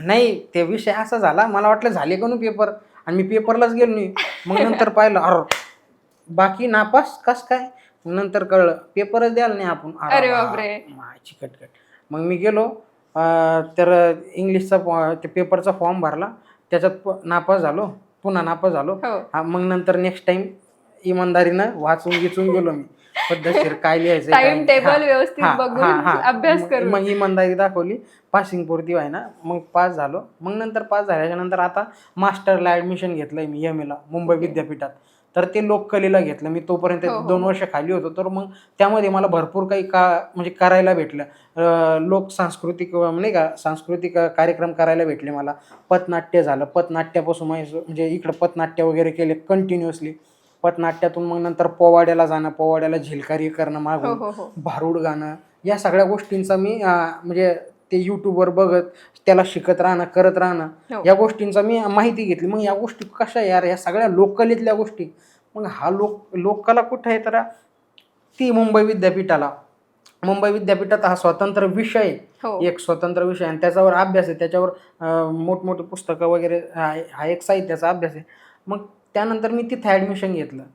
नाही ते विषय असा झाला मला वाटलं झाले का नाही पेपर आणि मी पेपरलाच गेलो नाही. मग नंतर पाहिलं अर बाकी नापास कस काय? मग नंतर कळलं पेपरच द्यायला नाही आपण. अरे बापरे. माझी कटकट. मग मी गेलो अं, तर इंग्लिशचा फॉ- ते पेपरचा फॉर्म भरला. त्याच्यात प- नापास झालो पुन्हा नापास झालो. हो. हा, मग नंतर नेक्स्ट टाइम इमानदारीनं वाचून गिचून गेलो मी. पद्धतशीर काय लिहायचं टाइम. टेबल हा, व्यवस्थित हा, बघून हा, हा. अभ्यास मग- करून. मग इमानदारी दाखवली. पासिंग पुरती व्हाय ना मग पास झालो. मग नंतर पास झाल्याच्यानंतर आता मास्टरला ऍडमिशन घेतलंय मी एम ला मुंबई विद्यापीठात. तर ते लोककलेला घेतलं. मी तोपर्यंत हो, हो. दोन वर्ष खाली होतो. तर मग त्यामध्ये मला भरपूर काही का म्हणजे करायला भेटलं. लोक सांस्कृतिक नाही का सांस्कृतिक कार्यक्रम करायला भेटले मला. पथनाट्य झालं. पथनाट्यापासून म्हणजे इकडं पथनाट्य वगैरे केले कंटिन्युअसली पथनाट्यातून मग नंतर पोवाड्याला जाणं पोवाड्याला झिलकारी करणं हो मागून हो हो भारूड गाणं या सगळ्या गोष्टींचा मी अं, म्हणजे ते यूट्यूबवर बघत त्याला शिकत राहणं करत राहणं हो. या गोष्टींचा मी माहिती घेतली. मग या गोष्टी कशा यार या सगळ्या लोककलेतल्या गोष्टी. मग हा लोक लोककला कुठं आहे तर ती मुंबई विद्यापीठाला. मुंबई विद्यापीठात हा स्वतंत्र विषय आहे. हो. एक स्वतंत्र विषय आणि त्याच्यावर अभ्यास आहे. त्याच्यावर अं, मोठमोठी पुस्तकं वगैरे हा हा एक साहित्याचा अभ्यास आहे. मग त्यानंतर मी तिथं ॲडमिशन घेतलं.